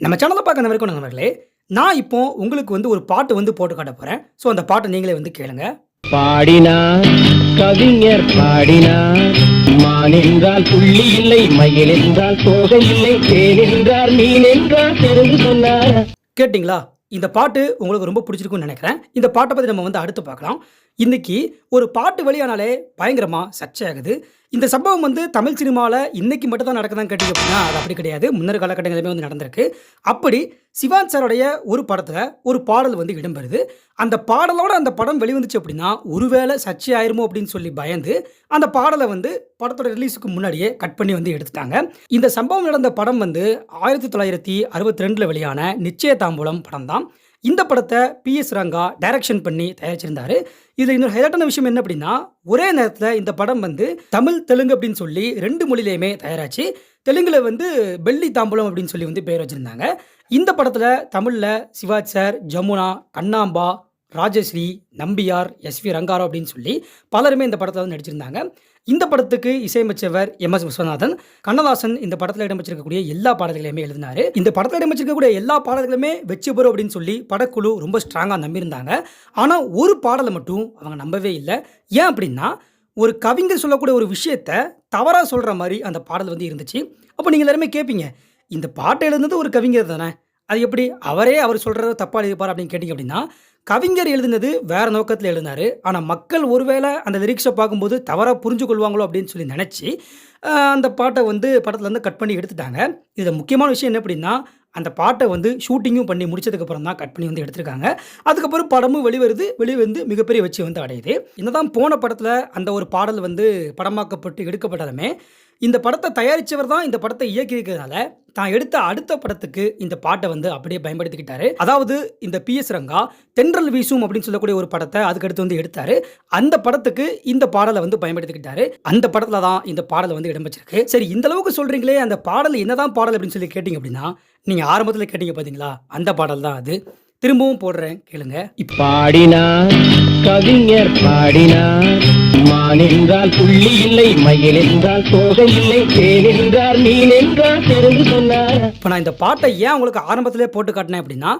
நம்ம சேனலை பார்க்க நம்பருக்கும் நண்பர்களே நான் இப்போ உங்களுக்கு வந்து ஒரு பாட்டு வந்து போட்டு காட்ட போகிறேன் ஸோ அந்த பாட்டை நீங்களே வந்து கேளுங்க. பாடினார் கவிஞர் பாடினார் மான் என்றால் புள்ளி இல்லை மயில் என்றால் தோகை இல்லை தேன் என்றார் மீன் என்றால் தெரிந்து சொன்னார். கேட்டிங்களா? இந்த பாட்டு உங்களுக்கு ரொம்ப பிடிச்சிருக்கும்னு நினைக்கிறேன். இந்த பாட்டை பற்றி நம்ம வந்து அடுத்து பார்க்கலாம். இன்றைக்கி ஒரு பாட்டு வெளியானாலே பயங்கரமாக சர்ச்சையாகுது இந்த சம்பவம் வந்து தமிழ் சினிமாவில் இன்றைக்கி மட்டும் தான் நடக்குதான்னு கேட்டிங்க அப்படின்னா அது அப்படி கிடையாது. முன்னர் காலகட்டங்களுமே வந்து நடந்திருக்கு. அப்படி சிவான் சாருடைய ஒரு படத்தில் ஒரு பாடல் வந்து இடம்பெறுது. அந்த பாடலோட அந்த படம் வெளிவந்துச்சு அப்படின்னா ஒருவேளை சர்ச்சை ஆயிருமோ அப்படின்னு சொல்லி பயந்து அந்த பாடலை வந்து படத்தோட ரிலீஸுக்கு முன்னாடியே கட் பண்ணி வந்து எடுத்துட்டாங்க. இந்த சம்பவம் நடந்த படம் வந்து ஆயிரத்தி தொள்ளாயிரத்தி அறுபத்தி ரெண்டில் வெளியான நிச்சய தாம்பூலம் படம் தான் இந்த படத்தை பி எஸ் ரங்கா டைரக்ஷன் பண்ணி தயாரிச்சிருந்தாரு. இதில் இன்னொரு ஹைலைட்டான விஷயம் என்ன அப்படின்னா ஒரே நேரத்தில் இந்த படம் வந்து தமிழ் தெலுங்கு அப்படின்னு சொல்லி ரெண்டு மொழியிலையுமே தயாராச்சு. தெலுங்கில் வந்து பெள்ளி தாம்பூலம் அப்படின்னு சொல்லி வந்து பேர் வச்சுருந்தாங்க. இந்த படத்தில் தமிழில் Sivaji sir Jamuna Kannamba Rajasree Nambiar S V Rangarao அப்படின்னு சொல்லி பலருமே இந்த படத்தில் வந்து நடிச்சிருந்தாங்க. இந்த படத்துக்கு இசையமைச்சவர் எம் எஸ் விஸ்வநாதன் கண்ணதாசன் இந்த படத்தில் இடம்பெற்றிருக்கக்கூடிய எல்லா பாடல்களையுமே எழுதினார். இந்த படத்தில் இடம்பெற்றிருக்கக்கூடிய எல்லா பாடல்களுமே வெற்றி பெறும் அப்படின்னு சொல்லி படக்குழு ரொம்ப ஸ்ட்ராங்காக நம்பியிருந்தாங்க. ஆனால் ஒரு பாடலை மட்டும் அவங்க நம்பவே இல்லை. ஏன் அப்படின்னா ஒரு கவிஞர் சொல்லக்கூடிய ஒரு விஷயத்த தவறாக சொல்கிற மாதிரி அந்த பாடல் வந்து இருந்துச்சு. அப்போ நீங்கள் எல்லாருமே கேட்பீங்க இந்த பாட்டை எழுதுனது ஒரு கவிஞர் தானே? அது எப்படி? அவரே அவர் சொல்கிறத தப்பாக எழுதிப்பார் அப்படின்னு கேட்டிங்க அப்படின்னா கவிஞர் எழுதினது வேறு நோக்கத்தில் எழுதினாரு. ஆனால் மக்கள் ஒருவேளை அந்த லிரிக்ஸை பார்க்கும்போது தவறாக புரிஞ்சு கொள்வாங்களோ அப்படின்னு சொல்லி நினச்சி அந்த பாட்டை வந்து படத்துலேருந்து கட் பண்ணி எடுத்துட்டாங்க. இதில் முக்கியமான விஷயம் என்ன அப்படின்னா அந்த பாட்டை வந்து ஷூட்டிங்கும் பண்ணி முடிச்சதுக்கப்புறம் தான் கட் பண்ணி வந்து எடுத்திருக்காங்க. அதுக்கப்புறம் படமும் வெளிவருது. வெளிவந்து மிகப்பெரிய வச்சு வந்து அடையுது. என்னதான் போன படத்தில் அந்த ஒரு பாடல் வந்து படமாக்கப்பட்டு எடுக்கப்பட்டாலுமே இந்த படத்தை தயாரித்தவர் தான் இந்த படத்தை இயக்கியிருக்கிறதுனால தான் எடுத்த அடுத்த படத்துக்கு இந்த பாட்டை வந்து அப்படியே பயன்படுத்திக்கிட்டாரு. அதாவது இந்த பி எஸ் ரங்கா தென்றல் வீசும் அப்படின்னு சொல்லக்கூடிய ஒரு படத்தை அதுக்கடுத்து வந்து எடுத்தாரு. அந்த படத்துக்கு இந்த பாடலை வந்து பயன்படுத்திக்கிட்டாரு. அந்த படத்துல தான் இந்த பாடலை வந்து இடம்பெற்றிருக்கு சரி இந்த அளவுக்கு சொல்றீங்களே அந்த பாடல் என்னதான் பாடல் அப்படின்னு சொல்லி கேட்டீங்க அப்படின்னா நீங்க ஆரம்பத்தில் கேட்டீங்க பார்த்தீங்களா அந்த பாடல் தான் அது. திரும்பவும் போடுறேன் கேளுங்க. பாடினார் கவிஞர் பாடினார் மான் என்றால் புள்ளி இல்லை மயில் என்றால் தோகை இல்லை தேன் என்றார் மீன் என்றால் தெரிந்து சொன்னார்? இப்போ நான் இந்த பாட்டை ஏன் உங்களுக்கு ஆரம்பத்திலே போட்டு காட்டினேன் அப்படின்னா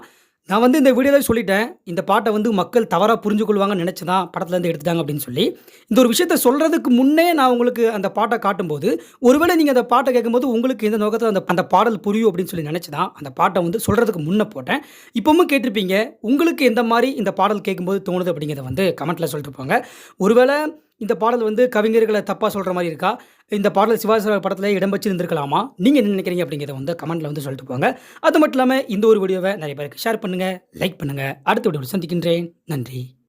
நான் வந்து இந்த வீடியோவில் சொல்லிட்டேன். இந்த பாட்டை வந்து மக்கள் தவறாக புரிஞ்சுக்கொள்வாங்கன்னு நினச்சி தான் படத்துலேருந்து எடுத்துட்டாங்க அப்படின்னு சொல்லி. இந்த ஒரு விஷயத்த சொல்கிறதுக்கு முன்னே நான் உங்களுக்கு அந்த பாட்டை காட்டும்போது ஒருவேளை நீங்கள் அந்த பாட்டை கேட்கும்போது உங்களுக்கு இந்த நோக்கத்தில் அந்த அந்த பாடல் புரியும் அப்படின்னு சொல்லி நினச்சி தான் அந்த பாட்டை வந்து சொல்கிறதுக்கு முன்னே போட்டேன். இப்போவும் கேட்டிருப்பீங்க உங்களுக்கு எந்த மாதிரி இந்த பாடல் கேட்கும்போது தோணுது அப்படிங்கிறத வந்து கமெண்ட்டில் சொல்லிட்டு போங்க. ஒருவேளை இந்த பாடல் வந்து கவிஞர்களை தப்பாக சொல்கிற மாதிரி இருக்கா? இந்த பாடல் சிவாஜி சார் படத்தில் இடம்பெற்று இருந்திருக்கலாமா? நீங்கள் என்ன நினைக்கிறீங்க அப்படிங்கிறத வந்து கமெண்ட்டில் வந்து சொல்லிட்டு போங்க. அது மட்டும் இல்லாமல் இந்த ஒரு வீடியோவை நிறைய பேருக்கு ஷேர் பண்ணுங்கள் லைக் பண்ணுங்கள் அடுத்த வீடியோவில் சந்திக்கின்றேன். நன்றி.